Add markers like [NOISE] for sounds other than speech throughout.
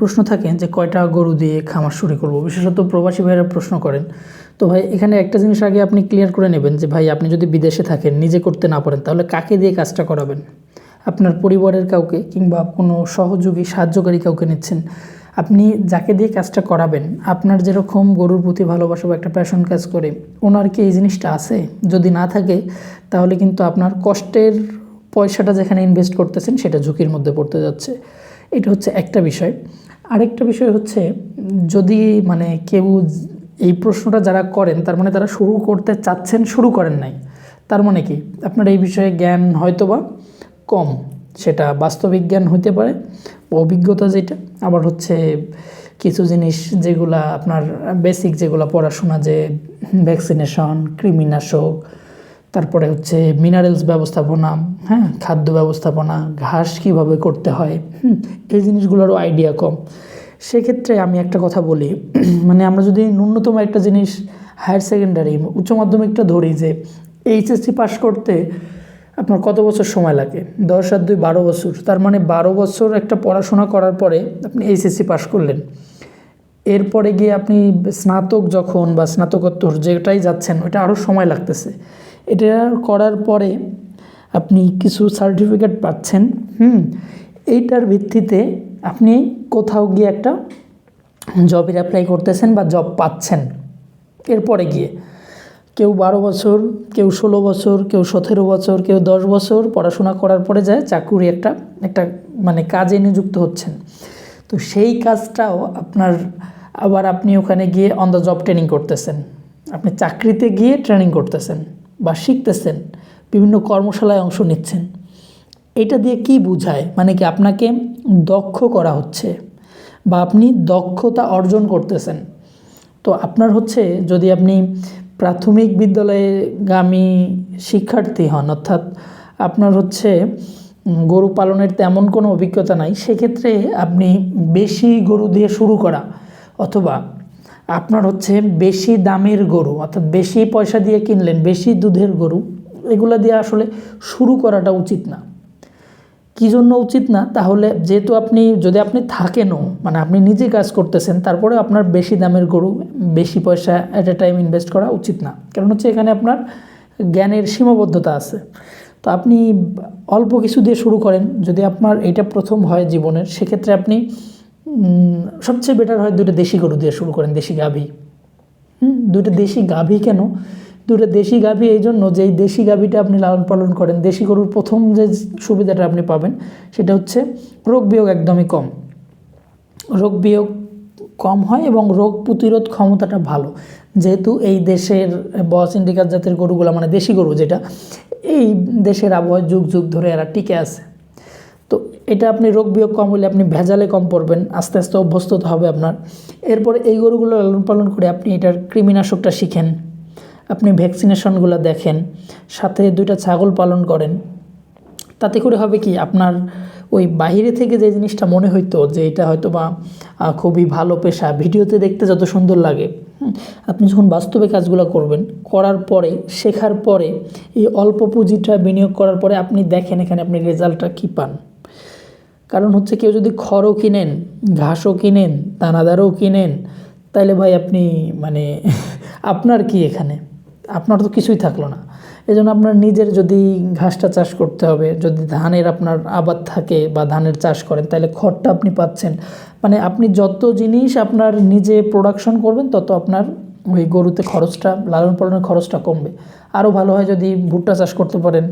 প্রশ্ন থাকে যে কয়টা গরু দিয়ে খামার শুরু করব? বিশেষত প্রবাসী ভাইয়েরা প্রশ্ন করেন। তো ভাই, এখানে একটা জিনিস আগে আপনি ক্লিয়ার করে নেবেন যে ভাই, আপনি যদি বিদেশে থাকেন, নিজে করতে না পারেন, তাহলে কাকে দিয়ে কাজটা করাবেন? আপনার পরিবারের কাউকে কিংবা কোনো সহযোগী, সাহায্যকারী কাউকে নিচ্ছেন। আপনি যাকে দিয়ে কাজটা করাবেন, আপনার যেরকম গরুর প্রতি ভালোবাসা বা একটা প্যাশন কাজ করে, ওনার কি এই জিনিসটা আছে? যদি না থাকে, তাহলে কিন্তু আপনার কষ্টের পয়সাটা যেখানে ইনভেস্ট করতেছেন, সেটা ঝুঁকির মধ্যে পড়তে যাচ্ছে। এটা হচ্ছে একটা বিষয়। আরেকটা বিষয় হচ্ছে, যদি মানে কেউ এই প্রশ্নটা যারা করেন, তার মানে তারা শুরু করতে চাচ্ছেন, শুরু করেন নাই। তার মানে কি? আপনার এই বিষয়ে জ্ঞান হয়তো বা কম, সেটা বাস্তবিক জ্ঞান হতে পারে, অভিজ্ঞতা যেটা। আবার হচ্ছে কিছু জিনিস যেগুলা আপনার বেসিক যেগুলো পড়াশোনা, যে ভ্যাকসিনেশন কৃমিনাশক তারপরে হচ্ছে মিনারেলস ব্যবস্থাপনা হ্যাঁ খাদ্য ব্যবস্থাপনা ঘাস কীভাবে করতে হয় হুম, এই জিনিসগুলোরও আইডিয়া কম। সেক্ষেত্রে আমি একটা কথা বলি [CLEARS THROAT] মানে আমরা যদি ন্যূনতম একটা জিনিস হায়ার সেকেন্ডারি উচ্চ মাধ্যমিকটা ধরি যে এইচএসসি পাস করতে আপনার কত বছর সময় লাগে? দশ আর দুই বারো বছর। তার মানে বারো বছর একটা পড়াশোনা করার পরে আপনি এইচএসসি পাস করলেন। এরপরে গিয়ে আপনি স্নাতক যখন বা স্নাতকোত্তর যেটাই যাচ্ছেন ওটা আরও সময় লাগতেছে। এটা করার পরে আপনি কিছু সার্টিফিকেট পাচ্ছেন, হুম? এইটার ভিত্তিতে আপনি কোথাও গিয়ে একটা জবের অ্যাপ্লাই করতেছেন বা জব পাচ্ছেন। এরপরে গিয়ে কেউ বারো বছর, কেউ ষোলো বছর, কেউ সতেরো বছর, কেউ দশ বছর পড়াশোনা করার পরে যায় চাকুরি একটা একটা মানে কাজে নিযুক্ত হচ্ছেন। তো সেই কাজটাও আপনার আবার আপনি ওখানে গিয়ে অন দ্য জব ট্রেনিং করতেছেন। আপনি চাকরিতে গিয়ে ট্রেনিং করতেছেন। বা শিখতেছেন, বিভিন্ন কর্মশালায় অংশ নিচ্ছেন, এটা দিয়ে কি বোঝায়? মানে কি আপনাকে দক্ষ করা হচ্ছে বা আপনি দক্ষতা অর্জন করতেছেন? তো আপনার হচ্ছে যদি আপনি প্রাথমিক বিদ্যালয়ে গামী শিক্ষার্থী হন, অর্থাৎ আপনার হচ্ছে গরু পালনের তেমন কোনো অভিজ্ঞতা নাই, সেক্ষেত্রে আপনি বেশি গরু দিয়ে শুরু করা অথবা আপনার হচ্ছে বেশি দামের গরু, অর্থাৎ বেশি পয়সা দিয়ে কিনলেন, বেশি দুধের গরু, এগুলো দিয়ে আসলে শুরু করাটা উচিত না। কী জন্য উচিত না? তাহলে যেহেতু আপনি, যদি আপনি থাকেনও মানে আপনি নিজে কাজ করতেছেন তারপরে আপনার বেশি দামের গরু, বেশি পয়সা অ্যাট এ টাইম ইনভেস্ট করা উচিত না। কারণ হচ্ছে এখানে আপনার জ্ঞানের সীমাবদ্ধতা আছে। তো আপনি অল্প কিছু দিয়ে শুরু করেন, যদি আপনার এটা প্রথম হয় জীবনের, সেক্ষেত্রে আপনি সবচেয়ে বেটার হয় দুটো দেশি গরু দিয়ে শুরু করেন, দেশি গাভী। হুম দুটো দেশি গাভী কেন? দুটো দেশি গাভী এই জন্য যে এই দেশি গাভীটা আপনি লালন পালন করেন, দেশি গরুর প্রথম যে সুবিধাটা আপনি পাবেন সেটা হচ্ছে রোগ বিয়োগ একদমই কম। রোগ বিয়োগ কম হয় এবং রোগ প্রতিরোধ ক্ষমতাটা ভালো। যেহেতু এই দেশের বস ইন্ডিকার জাতের গরুগুলো মানে দেশি গরু যেটা, এই দেশের আবহাওয়া যুগ যুগ ধরে এরা টিকে আছে। এটা আপনি রোগ বিয়োগ কম হলে আপনি ভেজালে কম পড়বেন, আস্তে আস্তে অভ্যস্ত হবে আপনার। এরপরে এই গরুগুলো লালন পালন করে আপনি এটার কৃমিনাশকটা শিখেন, আপনি ভ্যাকসিনেশনগুলো দেখেন, সাথে দুইটা ছাগল পালন করেন। তাতে করে হবে কি, আপনার ওই বাইরে থেকে যে জিনিসটা মনে হইতো যে এটা হয়তো বা খুবই ভালো পেশা, ভিডিওতে দেখতে যত সুন্দর লাগে আপনি যখন বাস্তবে কাজগুলো করবেন, করার পরে, শেখার পরে, এই অল্প পুঁজিটা বিনিয়োগ করার পরে আপনি দেখেন এখানে আপনি রেজাল্টটা কী পান। কারণ হচ্ছে কেউ যদি খড়ও কিনেন ঘাসও কিনেন দানাদারও কিনেন তাইলে ভাই আপনি মানে [LAUGHS] আপনার কি এখানে? আপনার তো কিছুই থাকল না। এই জন্য আপনার নিজের যদি ঘাসটা চাষ করতে হবে যদি ধানের আপনার আবাদ থাকে বা ধানের চাষ করেন তাহলে খড়টা আপনি পাচ্ছেন। মানে আপনি যত জিনিস আপনার নিজে প্রোডাকশন করবেন তত আপনার ওই গরুতে খরচটা লালন পালনের খরচটা কমবে। আরও ভালো হয় যদি ভুট্টা চাষ করতে পারেন।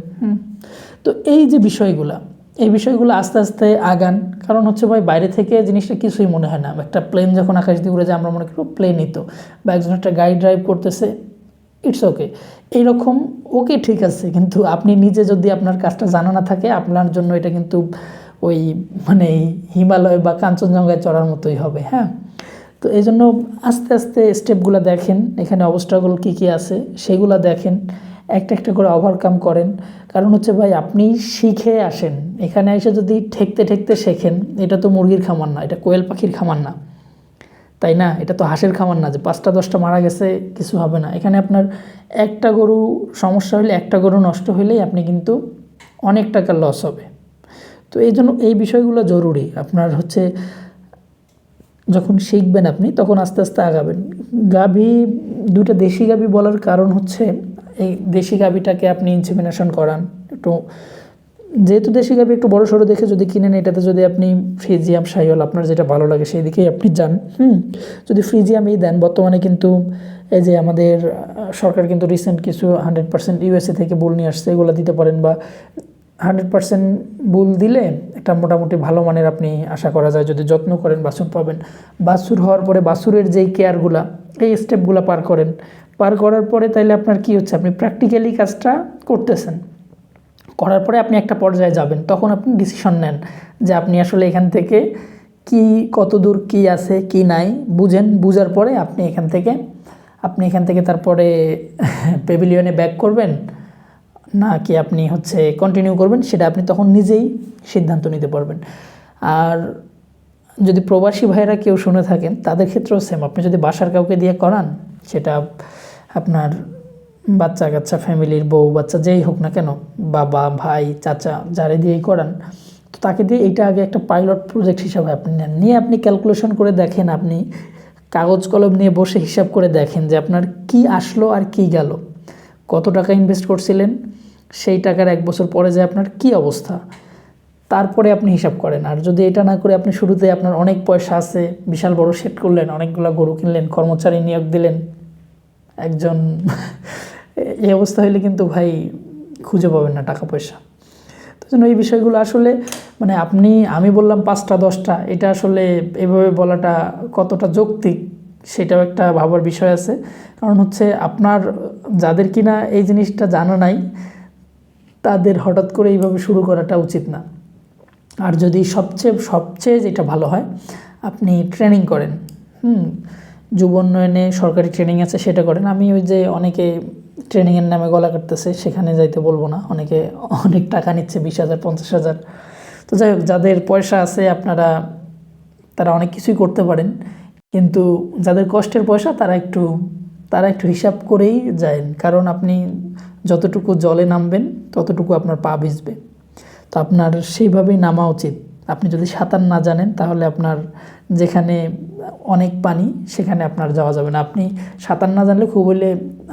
তো এই যে বিষয়গুলা এই বিষয়গুলো আস্তে আস্তে আগান। কারণ হচ্ছে ভাই, বাইরে থেকে জিনিসটা কিছুই মনে হয় না। একটা প্লেন যখন আকাশ দিয়ে উড়ে যায়, আমরা মনে করি প্লেনই তো। বা একজন একটা গাড়ি ড্রাইভ করতেছে ইটস ওকে এইরকম, ওকে, ঠিক আছে। কিন্তু আপনি নিজে যদি আপনার কাজটা জানা না থাকে, আপনার জন্য এটা কিন্তু ওই মানে হিমালয় বা কাঞ্চনজঙ্ঘায় চড়ার মতোই হবে হ্যাঁ? তো এই জন্য আস্তে আস্তে স্টেপগুলো দেখেন। এখানে অবস্থাগুলো কী কী আছে, সেগুলো দেখেন। একটা একটা করে ওভারকাম করেন। কারণ হচ্ছে ভাই, আপনি শিখে আসেন। এখানে এসে যদি ঠেকতে ঠেকতে শেখেন, এটা তো মুরগির খামার না, এটা কোয়েল পাখির খামার না। তাই না? এটা তো হাঁসের খামার না যে পাঁচটা, দশটা মারা গেছে, কিছু হবে না। এখানে আপনার একটা গরু সমস্যা হলে, একটা গরু নষ্ট হলেই আপনি কিন্তু অনেক টাকা লস হবে। তো এই জন্য এই বিষয়গুলো জরুরি। আপনার হচ্ছে যখন শিখবেন আপনি, তখন আস্তে আস্তে আগাবেন। গাভী দুটো দেশি গাভী বলার কারণ হচ্ছে এই দেশি গাভীটাকে আপনি ইনসেমিনেশন করান। একটু, যেহেতু দেশি গাভী একটু বড় সড়ো দেখে যদি কিনেন, এটাতে যদি আপনি ফ্রিজিয়াম সাইল আপনার যেটা ভালো লাগে সেই দিকেই আপনি যান। হুম, যদি ফ্রিজিয়ামই দেন, বর্তমানে কিন্তু এই যে আমাদের, সরকার কিন্তু রিসেন্ট কিছু হান্ড্রেড পার্সেন্ট ইউএসএ থেকে বুল নিয়ে আসছে, এগুলো দিতে পারেন বা হান্ড্রেড পার্সেন্ট বুল দিলে একটা মোটামুটি ভালো মানের আপনি আশা করা যায়। যদি যত্ন করেন, বাছুর পাবেন। বাছুর হওয়ার পরে বাছুরের যেই কেয়ারগুলা এই স্টেপগুলো পার করেন। পার করার পরে তাইলে আপনার কি হচ্ছে? আপনি প্র্যাকটিক্যালি কাজটা করতেছেন। করার পরে আপনি একটা পর্যায়ে যাবেন, তখন আপনি ডিসিশন নেন যে আপনি আসলে এখান থেকে কি কত দূর কী আছে, কি নাই, বুঝেন। বুঝার পরে আপনি এখান থেকে, আপনি এখান থেকে তারপরে [LAUGHS] পেভিলিয়নে ব্যাক করবেন। না কি আপনি হচ্ছে কন্টিনিউ করবেন, সেটা আপনি তখন নিজেই সিদ্ধান্ত নিতে পারবেন। আর যদি প্রবাসী ভাইরা কেউ শুনে থাকেন, তাদের ক্ষেত্রেও সেম আপনি যদি বাসার কাউকে দিয়ে করান, সেটা আপনার বাচ্চা কাচ্চা ফ্যামিলির বউ, বাচ্চা, যেই হোক না কেন, বাবা, ভাই, চাচা, যারে দিয়েই করান, তো তাকে দিয়ে এইটা আগে একটা পাইলট প্রজেক্ট হিসাবে আপনি নেন। নিয়ে আপনি ক্যালকুলেশন করে দেখেন, আপনি কাগজ কলম নিয়ে বসে হিসাব করে দেখেন যে আপনার কি আসলো আর কি গেল। কত টাকা ইনভেস্ট করছিলেন, সেই টাকার এক বছর পরে যে আপনার কি অবস্থা। তারপরে আপনি হিসাব করেন। আর যদি এটা না করে আপনি শুরুতে আপনার অনেক পয়সা আছে, বিশাল বড় সেট করলেন, অনেকগুলো গরু কিনলেন, কর্মচারী নিয়োগ দিলেন, একজন [LAUGHS] এই অবস্থা হইলে কিন্তু ভাই খুঁজে পাবেন না টাকা পয়সা। তো জন্য এই বিষয়গুলো আসলে মানে আপনি, আমি বললাম পাঁচটা, দশটা, এটা আসলে এভাবে বলাটা কতটা যৌক্তিক সেটাও একটা ভাবার বিষয় আছে। কারণ হচ্ছে আপনার যাদের কিনা এই জিনিসটা জানা নাই, তাদের হঠাৎ করে এইভাবে শুরু করাটা উচিত না। আর যদি সবচেয়ে সবচেয়ে যেটা ভালো হয়, আপনি ট্রেনিং করেন। হুম, যুব উন্নয়নে সরকারি ট্রেনিং আছে, সেটা করেন। আমি ওই যে অনেকে ট্রেনিংয়ের নামে গলা কাটতেছে, সেখানে যাইতে বলব না। অনেকে অনেক টাকা নিচ্ছে, বিশ হাজার, পঞ্চাশ হাজার। তো যাই হোক, যাদের পয়সা আছে, আপনারা, তারা অনেক কিছুই করতে পারেন। কিন্তু যাদের কষ্টের পয়সা, তারা একটু তারা একটু হিসাব করেই যায় কারণ আপনি যতটুকু জলে নামবেন, ততটুকু আপনার পা ভিজবে। তো আপনার সেইভাবেই নামা উচিত। আপনি যদি সাঁতার না জানেন, তাহলে আপনার যেখানে অনেক পানি, সেখানে আপনার যাওয়া যাবে না। আপনি সাঁতার না জানলে খুব হলে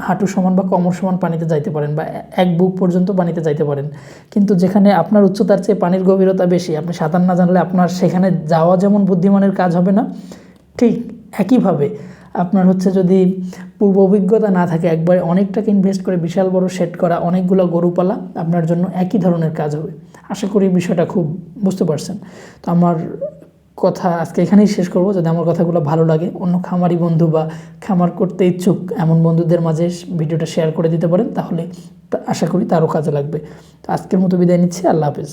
হাঁটু সমান বা কোমর সমান পানিতে যাইতে পারেন বা এক বুক পর্যন্ত পানিতে যাইতে পারেন। কিন্তু যেখানে আপনার উচ্চতার চেয়ে পানির গভীরতা বেশি, আপনি সাঁতার না জানলে আপনার সেখানে যাওয়া যেমন বুদ্ধিমানের কাজ হবে না, ঠিক একইভাবে আপনার হচ্ছে যদি পূর্ব অভিজ্ঞতা না থাকে, একবারে অনেক টাকা ইনভেস্ট করে বিশাল বড় সেট করা অনেকগুলো গরু পালা আপনার জন্য একই ধরনের কাজ হবে। আশা করি বিষয়টা খুব বুঝতে পারছেন। তো আমার কথা আজকে এখানেই শেষ করব। যদি আমার কথাগুলো ভালো লাগে, অন্য খামারি বন্ধু বা খামার করতে ইচ্ছুক এমন বন্ধুদের মাঝে ভিডিওটা শেয়ার করে দিতে পারেন, তাহলে আশা করি তারও কাজে লাগবে। তো আজকের মতো বিদায় নিচ্ছি। আল্লাহ হাফেজ।